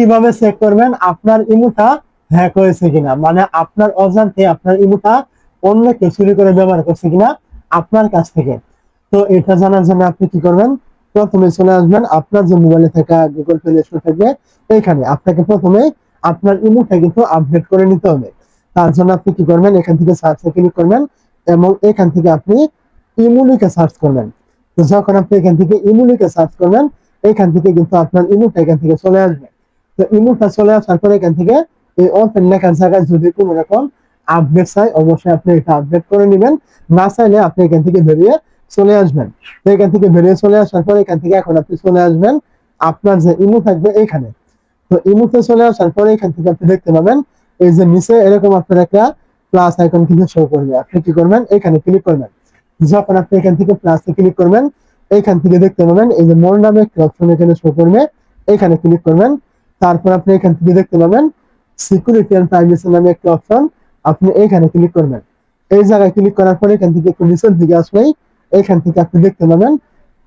কীভাবে চেক করবেন আপনার ইমুটা হ্যাক হয়েছে কিনা? মানে আপনার অজান্তে আপনার ইমুটা অন্য কেউ চুরি করে ব্যবহার করছে কিনা আপনার কাছ থেকে। তো এটা জানার জন্য আপনি কি করবেন? প্রথমে চলে আসবেন আপনার যে মোবাইলে থাকা গুগল প্লে স্টোর থাকবে, এইখানে আপনাকে প্রথমে আপনার ইমোটা কিন্তু আপডেট করে নিতে হবে। তার জন্য আপনি কি করবেন? এখান থেকে সার্চে ক্লিক করবেন এবং এখান থেকে আপনি ইমুলিকে সার্চ করবেন। তো যখন আপনি এখান থেকে ইমুলিকে সার্চ করবেন, এখান থেকে কিন্তু আপনার ইমুটা এখান থেকে চলে আসবে। এখান থেকে এই জায়গায় যদি কোনো রকম আপডেট চাই, অবশ্যই আপনি এটা আপডেট করে নেবেন। না চাইলে আপনি এখান থেকে বেরিয়ে চলে আসবেন। এখান থেকে বেরিয়ে চলে আসার পর এখান থেকে এখন আপনি চলে আসবেন। আপনার যে ইমো থাকবে এখানে। তো ইমোতে চলে আসার পরে এখান থেকে আপনি দেখতে পাবেন, এই যে নিচে এরকম আপনার একটা প্লাস আইকন কিন্তু শো করবে। আপনি কি করবেন? এখানে ক্লিক করবেন। যখন আপনি এখান থেকে প্লাসে ক্লিক করবেন, এখান থেকে দেখতে পাবেন, এই যে মোর নামে অপশন এখানে শো করবে। এখানে ক্লিক করবেন। তারপর আপনি এখান থেকে দেখতে পাবেন সিকিউরিটি এন্ড প্রাইভেসি নামে একটা অপশন আপনি এখানে ক্লিক করবেন। এই জায়গায় ক্লিক করার পরে এখান থেকে একটু নিচের দিকে আসলেই এখান থেকে আপনি দেখতে পাবেন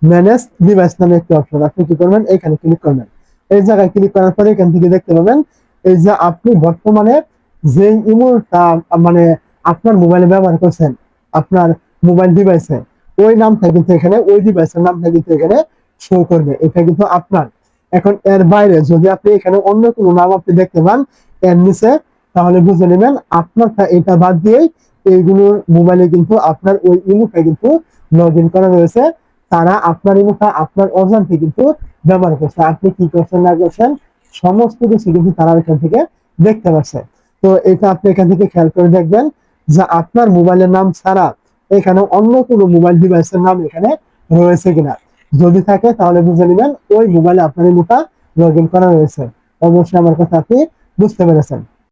ম্যানেজ ডিভাইস নামে একটা অপশন আপনি কি করবেন? এখানে ক্লিক করবেন। এই জায়গায় ক্লিক করার পরে এখান থেকে দেখতে পাবেন এই যে আপনি বর্তমানে যে ইমোটা মানে আপনার মোবাইলে ব্যবহার করছেন, আপনার মোবাইল ডিভাইসে ওই নামটা কিন্তু এখানে, ওই ডিভাইসের নামটা কিন্তু এখানে শো করবে। এটা কিন্তু আপনার এখন এর বাইরে যদি আপনি এখানে অন্য কোনো নাম আপনি দেখতে পান, এর নিচে, তাহলে বুঝে নেবেন আপনারটা এটা বাদ দিয়েই এইগুলোর মোবাইলে কিন্তু আপনার ওই ইমোটা কিন্তু লগ ইন করা রয়েছে। তারা আপনার ইমোটা, আপনার অজান্তে কিন্তু ব্যবহার করছে। আপনি কি করছেন, না করছেন, সমস্ত কিছু কিন্তু তারা এখান থেকে দেখতে পাচ্ছে। তো এটা আপনি এখান থেকে খেয়াল করে দেখবেন যে আপনার মোবাইলের নাম ছাড়া এখানে অন্য কোনো মোবাইল ডিভাইসের নাম এখানে রয়েছে কিনা। যদি থাকে, তাহলে বুঝে নেবেন ওই মোবাইলে আপনার মুখা লগ ইন করা রয়েছে অবশ্যই আমার কথা আপনি বুঝতে পেরেছেন।